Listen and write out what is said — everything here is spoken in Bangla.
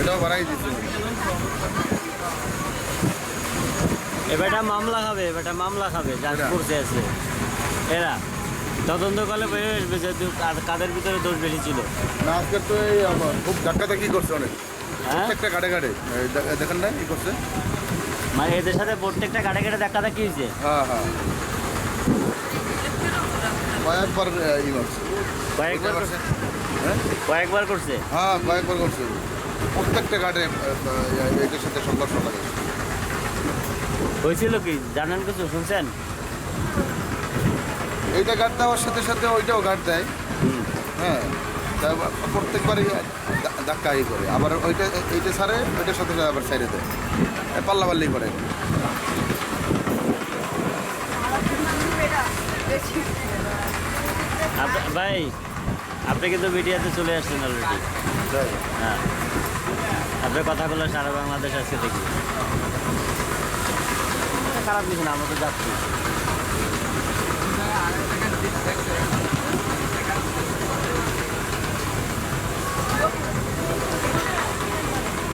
এটাও বাড়াই দিচ্ছে। এবারটা মামলা খাবে এবারটা মামলা খাবে যার? করছে আছে এরা। তদন্ত করলে বেরিয়ে আসবে যে কাদের ভিতরে দোষ বেশি ছিল। না আজকে তো এই খুব ধাক্কা কি করছে অনেক। হ্যাঁ? প্রত্যেকটা এই দে- দেখেন না কি করছে। মানে এদের সাথে প্রত্যেকটা গাড়ি গাড়ি ধাক্কা ধাক্কি হয়েছে। হ্যাঁ হ্যাঁ। কয়েকবার ই করছে কয়েকবার হ্যাঁ? কয়েকবার করছে? হ্যাঁ কয়েকবার করছে। প্রত্যেকটা আহ, এটার সাথে সংঘর্ষ লাগে। হয়েছিল কি? জানেন কিছু? শুনছেন? এইটা গাড় দেওয়ার সাথে সাথে ওইটাও গাড় দেয়। হ্যাঁ তা প্রত্যেকবারই ধাক্কা ই করে। আবার ওইটা এইটা ছাড়ে ওইটার সাথে আবার সাইডে দেয়। এ পাল্লা পাল্লি করে। ভাই আপনি কিন্তু মিডিয়াতে চলে আসছেন অলরেডি হ্যাঁ। আপনার কথাগুলো সারা বাংলাদেশ আজকে দেখি খারাপ কিছু না, আমরা তো যাচ্ছি।